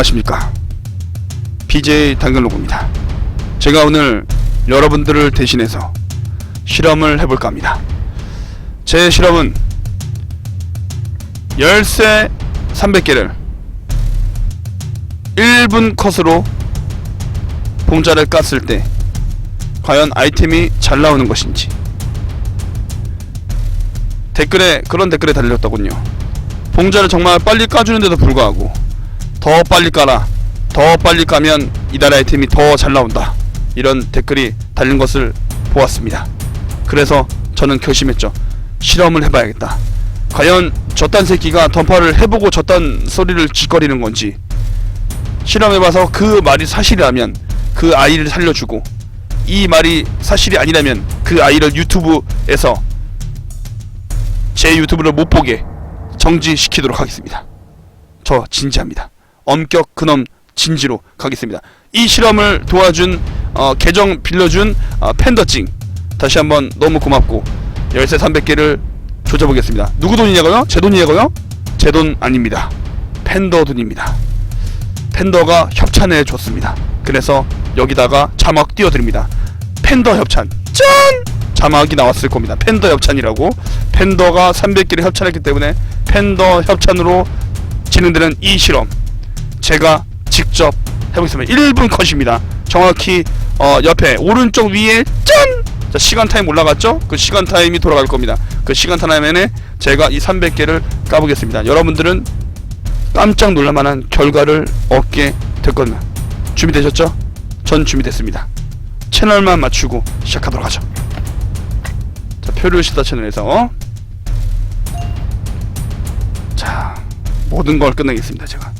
안녕하십니까? BJ 당근로그입니다. 제가 오늘 여러분들을 대신해서 실험을 해볼까 합니다. 제 실험은 열쇠 300개를 1분 컷으로 봉자를 깠을 때 과연 아이템이 잘 나오는 것인지. 댓글에 그런 댓글에 달렸더군요. 봉자를 정말 빨리 까주는데도 불구하고 더 빨리 까라 더 빨리 까면 이달 아이템이 더 잘 나온다. 이런 댓글이 달린 것을 보았습니다. 그래서 저는 결심했죠. 실험을 해봐야겠다. 과연 저딴 새끼가 던파를 해보고 저딴 소리를 짓거리는 건지. 실험해봐서 그 말이 사실이라면 그 아이를 살려주고 이 말이 사실이 아니라면 그 아이를 유튜브에서 제 유튜브를 못 보게 정지시키도록 하겠습니다. 저 진지합니다. 엄격 근엄 진지로 가겠습니다. 이 실험을 도와준 어, 계정 빌려준 어, 팬더찡 다시 한번 너무 고맙고 열쇠 300개를 조져보겠습니다. 누구 돈이냐고요? 제 돈이냐고요? 제 돈 아닙니다. 팬더 돈입니다. 팬더가 협찬해 줬습니다. 그래서 여기다가 자막 띄워드립니다. 팬더 협찬 짠! 자막이 나왔을 겁니다. 팬더 협찬이라고 팬더가 300개를 협찬했기 때문에 팬더 협찬으로 진행되는 이 실험 제가 직접 해보겠습니다. 1분 컷입니다. 정확히 어, 옆에 오른쪽 위에 짠! 자, 시간 타임 올라갔죠? 그 시간 타임이 돌아갈 겁니다. 그 시간 타임에 제가 이 300개를 까보겠습니다. 여러분들은 깜짝 놀랄만한 결과를 얻게 됐거든요. 준비되셨죠? 전 준비됐습니다. 채널만 맞추고 시작하도록 하죠. 자, 표류 시다 채널에서 자 모든 걸 끝내겠습니다. 제가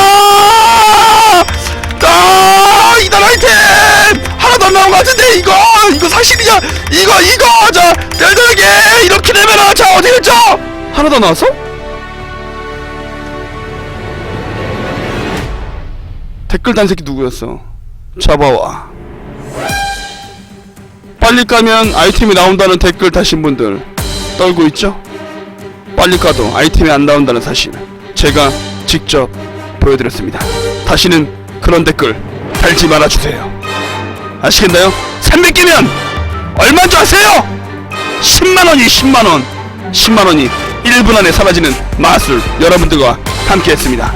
안 나온 것 같은데 이거 이거 사실이냐 이거 이거 자 덜덜게 이렇게 되면은 자 어디 갔죠? 하나도 안 나왔어? 댓글 단 새끼 누구였어? 잡아와. 빨리 까면 아이템이 나온다는 댓글 다신 분들 떨고 있죠? 빨리 까도 아이템이 안 나온다는 사실 제가 직접 보여드렸습니다. 다시는 그런 댓글 달지 말아주세요 아시겠나요? 300개면 얼마인 줄 아세요? 10만원이 10만원 10만원이 1분 안에 사라지는 마술 여러분들과 함께 했습니다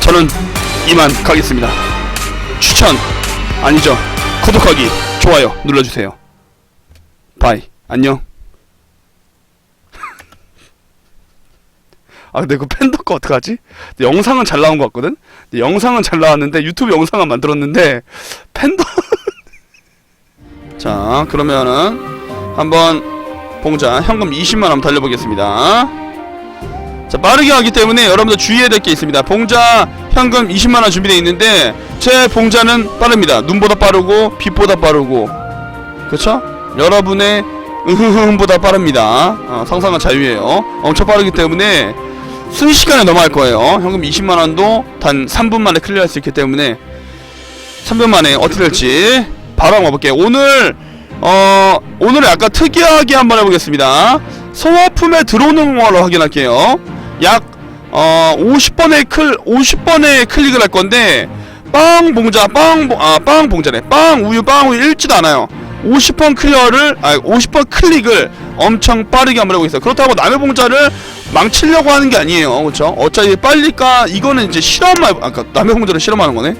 저는 이만 가겠습니다 추천 아니죠 구독하기 좋아요 눌러주세요 바이 안녕 아 근데 그 팬더 거 어떡하지? 영상은 잘 나온 것 같거든? 영상은 잘 나왔는데 유튜브 영상은 만들었는데 팬더 자 그러면은 한번 봉자 현금 20만원 한번 달려보겠습니다. 자 빠르게 하기 때문에 여러분들 주의해야 될 게 있습니다. 봉자 현금 20만원 준비되어 있는데 제 봉자는 빠릅니다. 눈보다 빠르고 빛보다 빠르고. 그쵸? 여러분의 으흐흐보다 빠릅니다. 어, 상상은 자유예요. 엄청 빠르기 때문에 순식간에 넘어갈 거예요. 현금 20만원도 단 3분 만에 클리어할 수 있기 때문에 3분 만에 어떻게 될지 바로 한번 볼게요. 오늘 어 오늘은 약간 특이하게 한번 해보겠습니다. 소화품에 들어오는 걸로 확인할게요. 약 어 50번의 클 50번의 클릭을 할 건데 빵 봉자 빵 아 빵 봉자네. 빵 우유 빵 우유 읽지도 않아요. 50번 클리어를 아 50번 클릭을 엄청 빠르게 한번 해보겠습니다. 그렇다고 남의 봉자를 망치려고 하는 게 아니에요. 그렇죠 어차피 빨리 까 이거는 이제 실험만 아까 남의 봉자를 실험하는 거네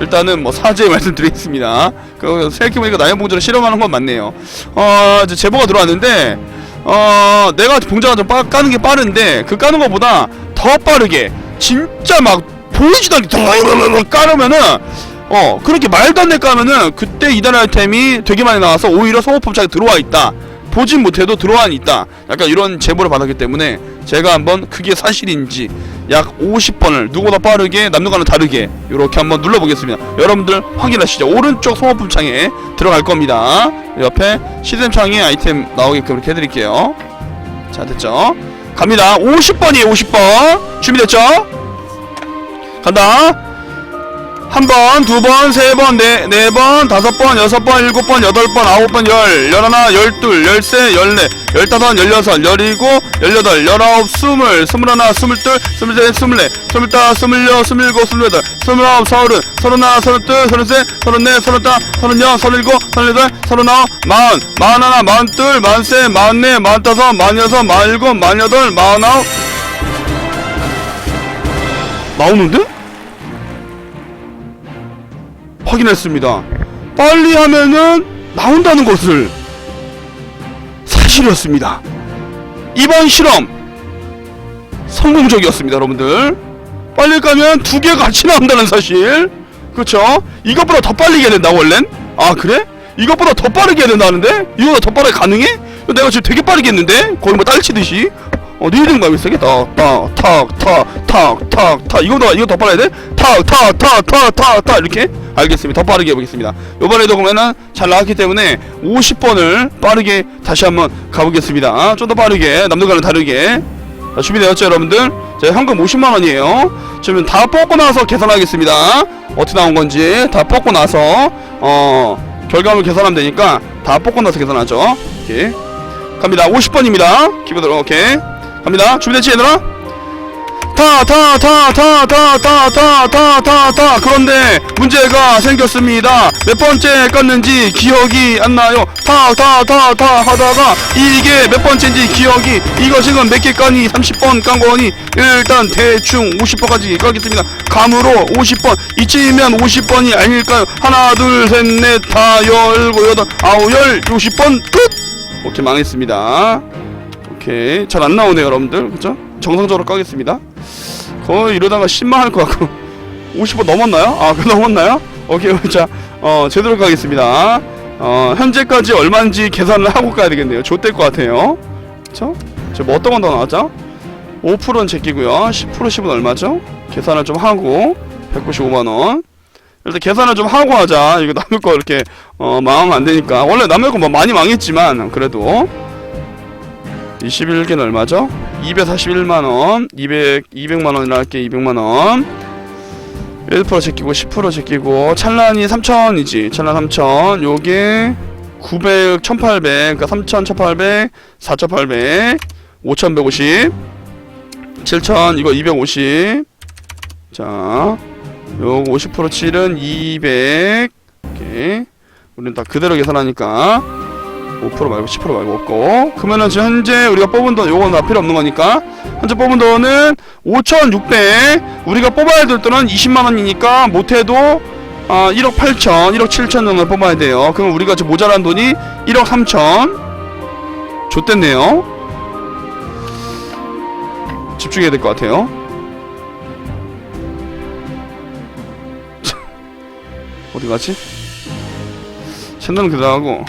일단은 뭐 사죄 말씀 드리겠습니다. 그 생각해보니까 나연 봉자를 실험하는 건 맞네요. 어 이제 제보가 들어왔는데 어 내가 봉자가 좀 빠, 까는 게 빠른데 그 까는 것보다 더 빠르게 진짜 막 보이지도 않게 까르면은 어 그렇게 말도 안 되게 까면은 그때 이달 아이템이 되게 많이 나와서 오히려 소모품장에 들어와 있다. 보진 못해도 들어와 있다. 약간 이런 제보를 받았기 때문에 제가 한번 그게 사실인지 약 50번을 누구보다 빠르게 남들과는 다르게 이렇게 한번 눌러보겠습니다. 여러분들 확인하시죠. 오른쪽 소모품 창에 들어갈 겁니다. 옆에 시스템 창에 아이템 나오게끔 이렇게 해드릴게요. 자 됐죠? 갑니다. 50번이에요. 50번 준비됐죠? 간다. 한 번, 두 번, 세 번, 네, 네 번, 다섯 번, 여섯 번, 일곱 번, 여덟 번, 아홉 번, 열, 열하나, 열둘, 열세, 열네, 열다섯, 열여섯, 열일곱, 열여덟, 열아홉, 스물, 스물하나, 스물둘, 스물셋, 스물넷, 스물다, 스물여, 스물일곱, 스물여덟, 스물아홉, 서른, 서른하나, 서른둘, 서른셋, 서른넷, 서른다, 서른여, 서른일곱, 서른여덟, 서른아홉, 마흔, 마흔하나, 마흔둘, 마흔셋, 마흔넷, 마흔다섯, 마흔여섯, 마흔일곱, 마흔여덟, 마흔아홉. 나오는데? 확인했습니다. 빨리 하면은 나온다는 것을 사실이었습니다. 이번 실험 성공적이었습니다, 여러분들. 빨리 가면 두 개 같이 나온다는 사실. 그렇죠? 이것보다 더 빨리 해야 된다 원래는? 아 그래? 이것보다 더 빠르게 해야 된다는데? 이거보다 더 빠르게 가능해? 내가 지금 되게 빠르게 했는데? 거의 뭐 딸치듯이? 어, 말고 있어. 탁, 탁, 탁, 탁, 탁, 탁, 탁. 이거보다, 이거 더 빨라야 돼? 탁, 탁, 탁, 탁, 탁, 탁. 이렇게? 알겠습니다. 더 빠르게 해보겠습니다. 요번에도 그러면은 잘 나왔기 때문에 50번을 빠르게 다시 한번 가보겠습니다. 좀더 빠르게, 남들과는 다르게. 자, 준비되었죠, 여러분들? 자, 현금 50만원이에요. 지금 다 뽑고 나서 계산하겠습니다. 어떻게 나온 건지 다 뽑고 나서, 어, 결과물 계산하면 되니까 다 뽑고 나서 계산하죠. 오케이. 갑니다. 50번입니다. 기본으로, 오케이. 갑니다. 준비됐지, 얘들아? 타, 타, 타, 타, 타, 타, 타, 타, 타, 타. 그런데 문제가 생겼습니다. 몇 번째 껐는지 기억이 안 나요. 타, 타, 타, 타 하다가 이게 몇 번째인지 기억이 이거 지금 몇 개 까니 30번 깐 거니 일단 대충 50번까지 까겠습니다. 감으로 50번 이쯤이면 50번이 아닐까요? 하나, 둘, 셋, 넷, 다, 열고, 여덟, 아홉, 열, 60번 끝! 오케이 망했습니다. 오케이 잘 안 나오네요 여러분들 그죠? 정상적으로 까겠습니다 거의 이러다가 10만 할 것 같고 50번 넘었나요? 아 그 넘었나요? 오케이 자 어, 제대로 가겠습니다 어, 현재까지 얼마인지 계산을 하고 가야 되겠네요 좆될 것 같아요 그쵸? 저뭐 어떤 건 더 나왔죠? 5%는 제끼고요 10% 10은 얼마죠? 계산을 좀 하고 195만원 일단 계산을 좀 하고 하자 이거 남의 거 이렇게 어, 망하면 안 되니까 원래 남의 거 뭐 많이 망했지만 그래도 21개는 얼마죠? 241만원 200, 200만원이라 할게 200만원. 1% 제끼고 10% 제끼고 찬란이 3000이지 찬란 3000 요게 900, 1800 그니까 3000, 1800 4800 5150 7000 이거 250 자, 요거 50% 칠은 200 오케이. 우리는 다 그대로 계산하니까 5% 말고 10% 말고 없고. 그러면은 지금 현재 우리가 뽑은 돈 요건 다 필요 없는 거니까. 현재 뽑은 돈은 5,600 우리가 뽑아야 될 돈은 20만 원이니까 못해도 아 1억 8천 1억 7천 정도 뽑아야 돼요. 그럼 우리가 지금 모자란 돈이 1억 3천. 좋댔네요. 집중해야 될 것 같아요. 어디 가지? 채널은 그대로 하고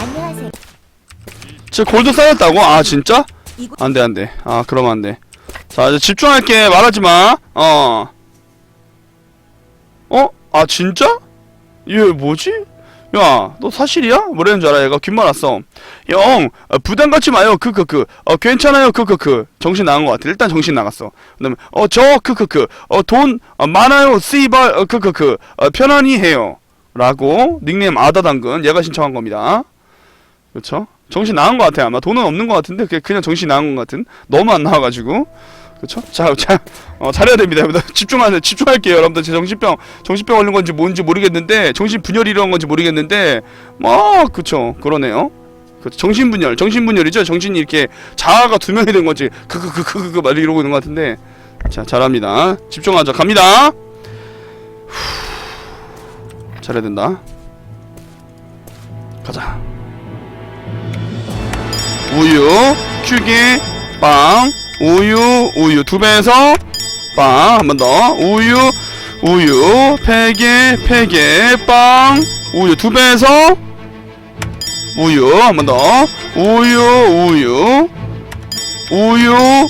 안녕하세요. 저 골드 쌓였다고? 아 진짜? 안돼 안돼. 아 그러면 안돼. 자 이제 집중할게. 말하지 마. 어. 어? 아 진짜? 얘 뭐지? 야, 너 사실이야? 뭐라는 줄 알아? 얘가 귓말 왔어. 형, 어, 부담 갖지 마요. 크크크. 어, 괜찮아요. 크크크. 정신 나간 것 같아. 일단 정신 나갔어. 그 다음에 어, 저 크크크. 어, 돈 어, 많아요. 씨발. 어, 크크크. 어, 편안히 해요. 라고 닉네임 아다당근 얘가 신청한 겁니다. 그렇죠? 정신 나간 것 같아 아마 돈은 없는 것 같은데 그냥 정신 나간 것 같은 너무 안 나와가지고 그쵸? 자, 자, 어, 잘해야 됩니다. 집중하세요. 집중할게요. 여러분들 제 정신병, 정신병 걸린 건지 뭔지 모르겠는데, 정신 분열이 이런 건지 모르겠는데, 뭐, 그쵸. 그러네요. 그 정신 분열, 정신 분열이죠. 정신이 이렇게 자아가 두 명이 된 건지, 그그그그그 막 이러고 있는 것 같은데, 자, 잘합니다. 집중하자. 갑니다. 후. 잘해야 된다. 가자. 우유, 큐기, 빵, 우유, 우유 두 배에서 빵, 한 번 더. 우유, 우유, 팩에, 팩에, 빵, 우유 두 배에서 우유, 한 번 더. 우유, 우유, 우유,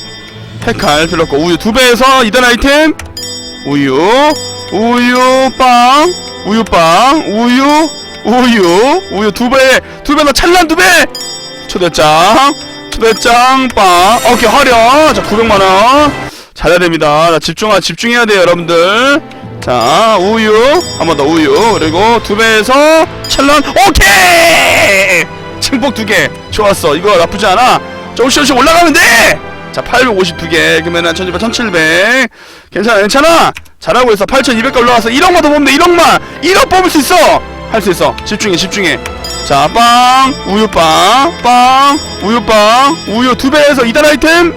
팩칼 들었고, 우유 두 배에서 이단 아이템, 우유, 우유, 빵, 우유, 빵, 우유, 우유, 우유 두 배, 두 배나 찰란 두 배! 초대장 초대장 빵. 오케이 화려. 자 900만원. 잘해야 됩니다. 자 집중하 집중해야 돼요 여러분들. 자 우유. 한 번 더 우유. 그리고 두 배에서 찰런 오케이! 증폭 두개. 좋았어. 이거 나쁘지 않아. 조금씩 조금씩 올라가면 돼 자 852개. 그러면은 1200 1700 괜찮아 괜찮아? 잘하고 있어. 8200가 올라와서 1억만 더 뽑으면 돼 1억만. 1억 뽑을 수 있어. 할 수 있어. 집중해 집중해. 자, 빵, 우유빵, 빵, 우유빵, 우유 두 배에서 이단 아이템.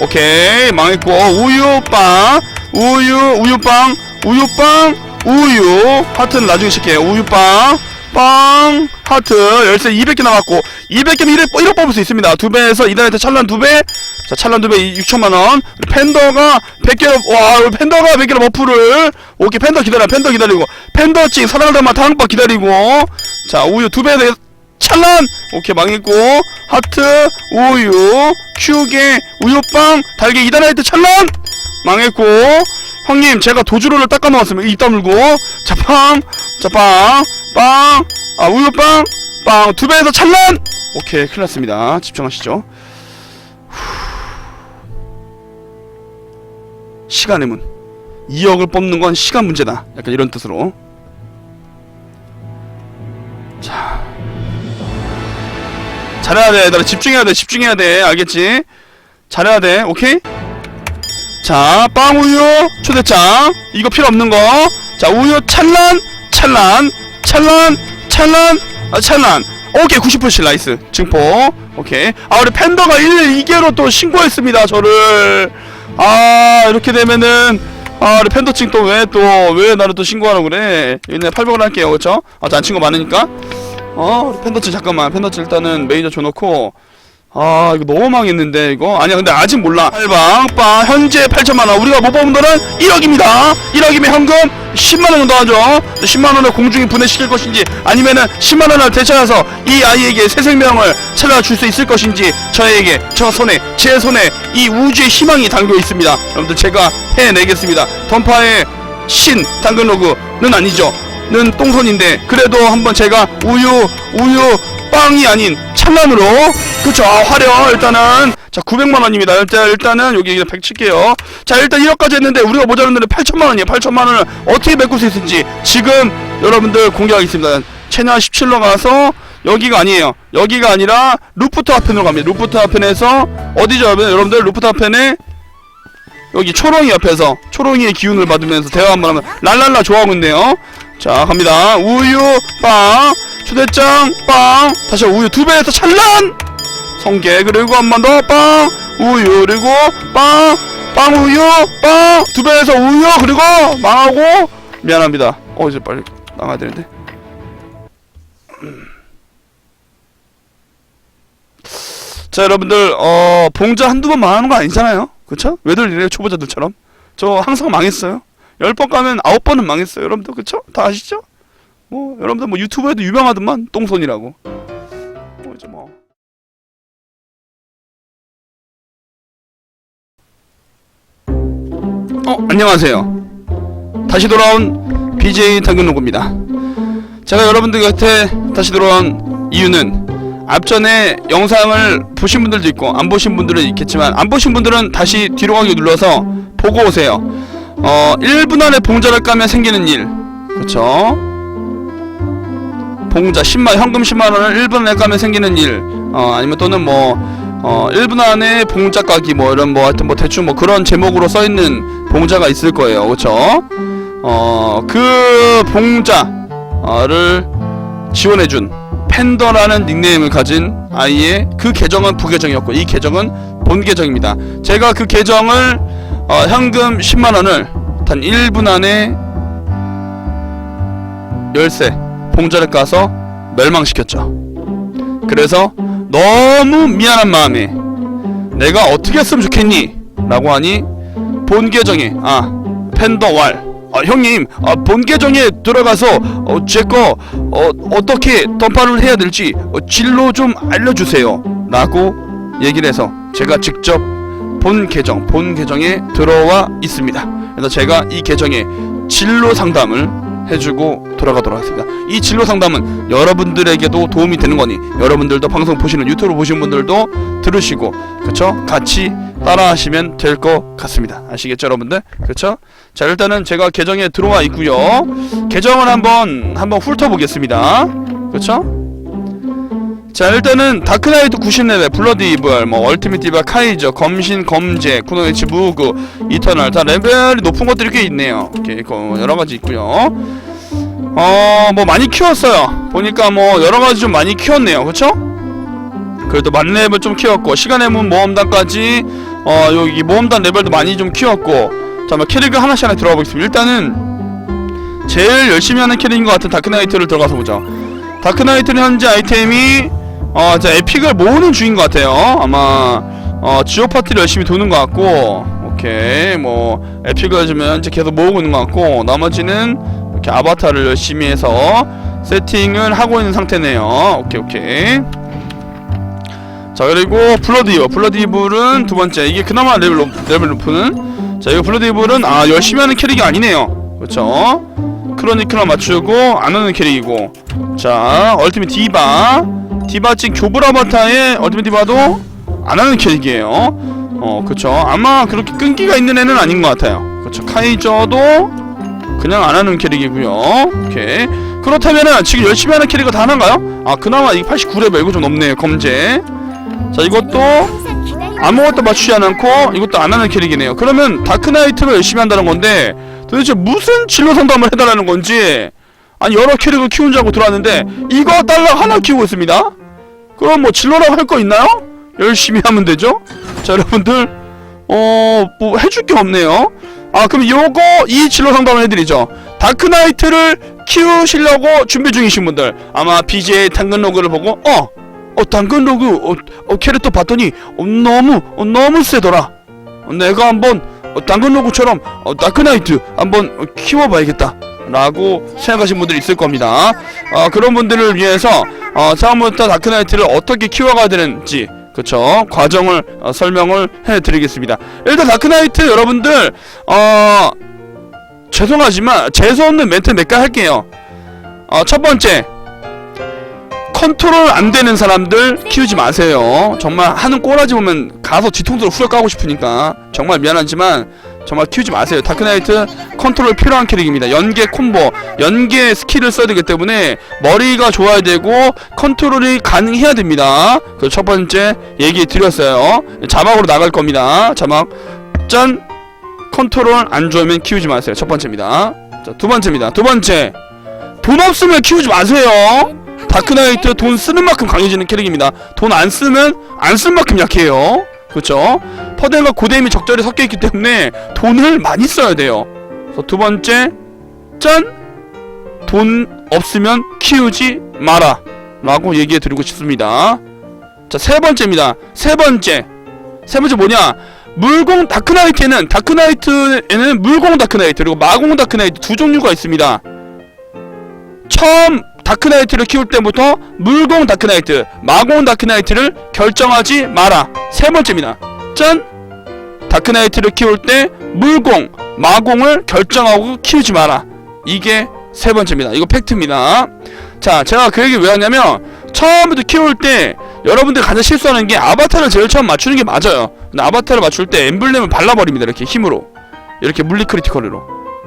오케이, 망했고, 우유빵, 우유, 우유빵, 우유빵, 우유. 하트는 나중에 칠게요. 우유빵, 빵, 하트. 열쇠 200개 남았고, 200개면 1억, 1억 뽑을 수 있습니다. 두 배에서 이단 아이템 찰란 두 배. 자, 찰란 두 배 6천만원. 팬더가 100개로, 와, 팬더가 100개로 버프를. 오케이, 팬더 기다려, 팬더 기다리고. 팬더 찍, 사랑을 담아 다음번 기다리고. 자 우유 두배되 찰란 오케이 망했고 하트 우유 큐게 우유빵 달걀 이다나이트 찰란 망했고 형님 제가 도주로를 닦아 놓았으면 입 다물고 자빵 자빵 빵 아 우유빵! 빵! 두 배에서 찰란 오케이 큰일 났습니다. 집중하시죠. 후. 시간의 문. 2억을 뽑는 건 시간 문제다. 약간 이런 뜻으로. 잘해야 돼. 얘들아 집중해야 돼. 집중해야 돼. 알겠지? 잘해야 돼. 오케이? 자 빵 우유 초대장. 이거 필요 없는 거 자 우유 찰란 찰란 찰란 찰란 아 찰란 오케이 90%씩 나이스. 증폭 오케이. 아 우리 팬더가 1 2개로 또 신고했습니다 저를. 아 이렇게 되면은 아 우리 팬더 칭 또 왜 또 왜 나를 또 신고하라고 그래? 얘네 800원 할게요 그쵸? 아안 친구 많으니까. 어 우리 팬더치 잠깐만. 팬더치 일단은 매니저 줘놓고. 아 이거 너무 망했는데 이거? 아니야 근데 아직 몰라. 팔방빵 현재 8천만원. 우리가 못 뽑은 돈은 1억입니다. 1억이면 현금 10만원 정도 하죠. 10만원을 공중에 분해시킬 것인지 아니면은 10만원을 되찾아서 이 아이에게 새 생명을 찾아줄 수 있을 것인지 저에게 저 손에 제 손에 이 우주의 희망이 담겨 있습니다. 여러분들 제가 해내겠습니다. 던파의 신 당근 로그는 아니죠. 는 똥손인데 그래도 한번 제가 우유 우유 빵이 아닌 찰란으로. 그쵸? 아, 화려 일단은. 자 900만원입니다. 일단 일단은 여기 100 칠게요. 자 일단 1억까지 했는데 우리가 모자랐는데 8천만원이에요. 8천만원을 어떻게 메꿀 수 있을지 지금 여러분들 공개하겠습니다. 채널 17로 가서 여기가 아니에요. 여기가 아니라 루프트 하펜으로 갑니다. 루프트 하펜에서 어디죠 여러분? 여러분들 루프트 하펜에 여기 초롱이 옆에서 초롱이의 기운을 받으면서 대화 한번 하면 랄랄라 좋아하고 있네요 자 갑니다. 우유 빵 초대장 빵. 다시 우유 두 배에서 찰란 성게 그리고 한 번 더 빵. 우유 그리고 빵. 빵 우유 빵. 두 배에서 우유 그리고 망하고. 미안합니다. 어 이제 빨리 나가야 되는데. 자 여러분들 어 봉자 한두 번 망하는 거 아니잖아요. 그쵸? 왜들 이래요? 초보자들처럼? 저 항상 망했어요 열번 가면 아홉 번은 망했어요 여러분들 그쵸? 다 아시죠? 뭐 여러분들 뭐 유튜브에도 유명하더만 똥손이라고 뭐 이제 뭐 어, 안녕하세요. 다시 돌아온 BJ 당근로그입니다. 제가 여러분들 곁에 다시 돌아온 이유는 앞전에 영상을 보신 분들도 있고 안 보신 분들은 있겠지만 안 보신 분들은 다시 뒤로 가기 눌러서 보고 오세요. 어, 1분 안에 봉자를 까면 생기는 일. 그렇죠? 봉자 10만 현금 10만 원을 1분 안에 까면 생기는 일. 어, 아니면 또는 뭐 어 1분 안에 봉자 까기 뭐 이런 뭐 하여튼 뭐 대충 뭐 그런 제목으로 써 있는 봉자가 있을 거예요. 그렇죠? 어 그 봉자를 지원해 준 팬더라는 닉네임을 가진 아이의 그 계정은 부계정이었고 이 계정은 본 계정입니다. 제가 그 계정을 어, 현금 10만 원을 단 1분 안에 열쇠 봉자를 까서 멸망시켰죠. 그래서 너무 미안한 마음에 내가 어떻게 했으면 좋겠니? 라고 하니 본 계정에 아 팬더 왈 아, 형님 아, 본 계정에 들어가서 어, 제거 어, 어떻게 던파를 해야 될지 어, 진로 좀 알려주세요 라고 얘기를 해서 제가 직접 본 계정 본 계정에 들어와 있습니다 그래서 제가 이 계정에 진로 상담을 해주고 돌아가도록 하겠습니다. 이 진로 상담은 여러분들에게도 도움이 되는 거니 여러분들도 방송 보시는 유튜브 보시는 분들도 들으시고 그쵸? 같이 따라하시면 될 것 같습니다. 아시겠죠, 여러분들? 그쵸? 자, 일단은 제가 계정에 들어와 있고요. 계정을 한번 한번 훑어보겠습니다. 그쵸? 자 일단은 다크나이트 90레벨 블러드 이블 뭐 얼티밋 디바 카이저 검신 검제 쿠노에치 무그 이터널 다 레벨이 높은 것들이 꽤 있네요. 이렇게 그 여러 가지 있고요. 어 뭐 많이 키웠어요. 보니까 뭐 여러 가지 좀 많이 키웠네요. 그쵸? 그래도 만렙을 좀 키웠고 시간의 문 모험단까지 어 여기 모험단 레벨도 많이 좀 키웠고 자뭐 캐릭을 하나씩 하나 들어가 보겠습니다. 일단은 제일 열심히 하는 캐릭인 것 같은 다크나이트를 들어가서 보죠. 다크나이트는 현재 아이템이 어, 자 에픽을 모으는 중인 것 같아요. 아마 어, 지오 파티를 열심히 도는 것 같고, 오케이 뭐 에픽을 지금 현재 계속 모으고 있는 것 같고, 나머지는 이렇게 아바타를 열심히 해서 세팅을 하고 있는 상태네요. 오케이 오케이. 자 그리고 블러드 이블은 두 번째 이게 그나마 레벨 높, 레벨 높은. 자 이거 블러드 이블은 아 열심히 하는 캐릭이 아니네요. 그렇죠? 크로니클을 맞추고 안 하는 캐릭이고, 자 얼티밋 디바. 디바 찡 교브라바타의 얼티밋 디바도 안 하는 캐릭이에요. 어, 그쵸. 아마 그렇게 끈기가 있는 애는 아닌 것 같아요. 그쵸. 카이저도 그냥 안 하는 캐릭이고요. 오케이. 그렇다면은 지금 열심히 하는 캐릭은 다 하나인가요? 아, 그나마 이 89레벨 이거 좀 높네요. 검제. 자, 이것도 아무것도 맞추지 않고 이것도 안 하는 캐릭이네요. 그러면 다크나이트를 열심히 한다는 건데 도대체 무슨 진로 상담을 해달라는 건지 아니 여러 캐릭을 키운 줄 알고 들어왔는데 이거 딸랑 하나 키우고 있습니다. 그럼 뭐 진로라고 할 거 있나요? 열심히 하면 되죠. 자 여러분들 어 뭐 해줄 게 없네요. 아 그럼 요거 이 진로 상담을 해드리죠. 다크나이트를 키우시려고 준비 중이신 분들 아마 BJ 당근 로그를 보고 어. 어 당근 로그 어, 어 캐릭터 봤더니 어, 너무 어, 너무 세더라. 어, 내가 한번 어, 당근 로그처럼 어, 다크나이트 한번 어, 키워봐야겠다. 라고 생각하신 분들이 있을 겁니다. 어, 그런 분들을 위해서 어, 처음부터 다크나이트를 어떻게 키워가야 되는지 그쵸 과정을 어, 설명을 해드리겠습니다. 일단 다크나이트 여러분들 어 죄송하지만 재수없는 멘트 몇 개 할게요. 어, 첫 번째 컨트롤 안 되는 사람들 키우지 마세요. 정말 하는 꼬라지 보면 가서 뒤통수로 후려 까고 싶으니까 정말 미안하지만 정말 키우지 마세요. 다크나이트 컨트롤 필요한 캐릭입니다. 연계 콤보, 연계 스킬을 써야 되기 때문에 머리가 좋아야 되고 컨트롤이 가능해야 됩니다. 그 첫 번째 얘기 드렸어요. 자막으로 나갈 겁니다. 자막 짠 컨트롤 안 좋으면 키우지 마세요. 첫 번째입니다. 자, 두 번째입니다. 두 번째 돈 없으면 키우지 마세요. 다크나이트 돈 쓰는 만큼 강해지는 캐릭입니다. 돈 안 쓰면 안 쓴 만큼 약해요. 그렇죠? 퍼즐과 고데임이 적절히 섞여 있기 때문에 돈을 많이 써야 돼요. 두 번째, 짠! 돈 없으면 키우지 마라. 라고 얘기해 드리고 싶습니다. 자, 세 번째입니다. 세 번째. 세 번째 뭐냐? 물공 다크나이트에는 다크나이트에는 물공 다크나이트 그리고 마공 다크나이트 두 종류가 있습니다. 처음 다크나이트를 키울 때부터 물공 다크나이트, 마공 다크나이트를 결정하지 마라. 세 번째입니다. 짠! 다크나이트를 키울 때 물공, 마공을 결정하고 키우지 마라. 이게 세 번째입니다. 이거 팩트입니다. 자, 제가 그 얘기 왜 하냐면 처음부터 키울 때 여러분들 가장 실수하는 게 아바타를 제일 처음 맞추는 게 맞아요. 근데 아바타를 맞출 때 엠블렘을 발라버립니다. 이렇게 힘으로. 이렇게 물리 크리티컬로.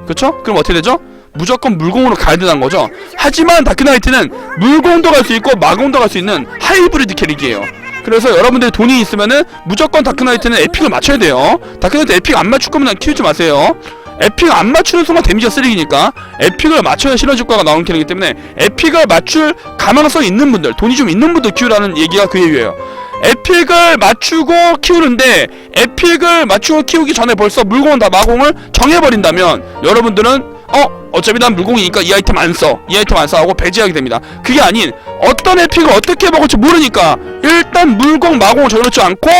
그쵸? 그럼 어떻게 되죠? 무조건 물공으로 가야 되는 거죠. 하지만 다크나이트는 물공도 갈 수 있고 마공도 갈 수 있는 하이브리드 캐릭이에요. 그래서 여러분들이 돈이 있으면은 무조건 다크나이트는 에픽을 맞춰야 돼요. 다크나이트 에픽 안 맞출 거면 키우지 마세요. 에픽 안 맞추는 순간 데미지가 쓰레기니까 에픽을 맞춰야 시너지 효과가 나오는 캐릭이기 때문에 에픽을 맞출 가망성 있는 분들, 돈이 좀 있는 분들 키우라는 얘기가 그 얘기예요. 에픽을 맞추고 키우는데 에픽을 맞추고 키우기 전에 벌써 물건 다 마공을 정해버린다면 여러분들은 어? 어차피 난 물공이니까 이 아이템 안 써. 이 아이템 안 써 하고 배제하게 됩니다. 그게 아닌 어떤 에픽을 어떻게 먹을지 모르니까 일단 물공 마공을 정해놓지 않고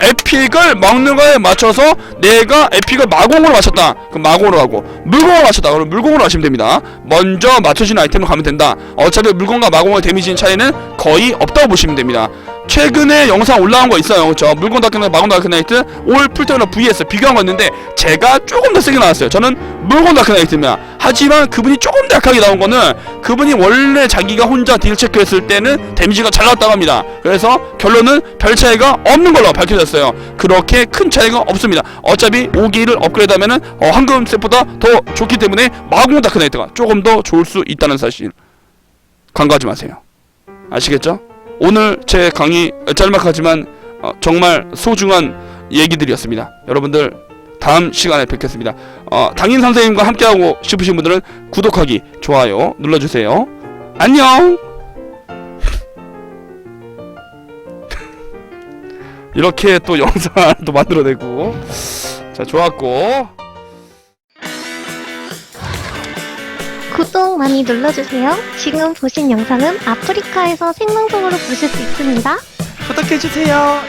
에픽을 먹는 거에 맞춰서 내가 에픽을 마공으로 맞췄다. 그럼 마공으로 하고 물공으로 맞췄다. 그럼 물공으로 하시면 됩니다. 먼저 맞춰진 아이템으로 가면 된다. 어차피 물공과 마공의 데미지 차이는 거의 없다고 보시면 됩니다 최근에 영상 올라온 거 있어요. 그쵸 물건 다크나이트 마공 다크나이트 올 풀테너 vs 비교한 거 있는데 제가 조금 더 세게 나왔어요. 저는 물건 다크나이트입니다 하지만 그분이 조금 더 약하게 나온 거는 그분이 원래 자기가 혼자 딜 체크했을 때는 데미지가 잘 나왔다고 합니다. 그래서 결론은 별 차이가 없는 걸로 밝혀졌어요. 그렇게 큰 차이가 없습니다. 어차피 5기를 업그레이드 하면은 어, 황금 셋보다 더 좋기 때문에 마공 다크나이트가 조금 더 좋을 수 있다는 사실. 간과하지 마세요. 아시겠죠? 오늘 제 강의 짤막하지만 어, 정말 소중한 얘기들이었습니다. 여러분들 다음 시간에 뵙겠습니다. 어, 당인 선생님과 함께하고 싶으신 분들은 구독하기, 좋아요 눌러주세요. 안녕. 이렇게 또 영상을 또 만들어내고 자 좋았고 구독 많이 눌러주세요. 지금 보신 영상은 아프리카에서 생방송으로 보실 수 있습니다. 구독해주세요.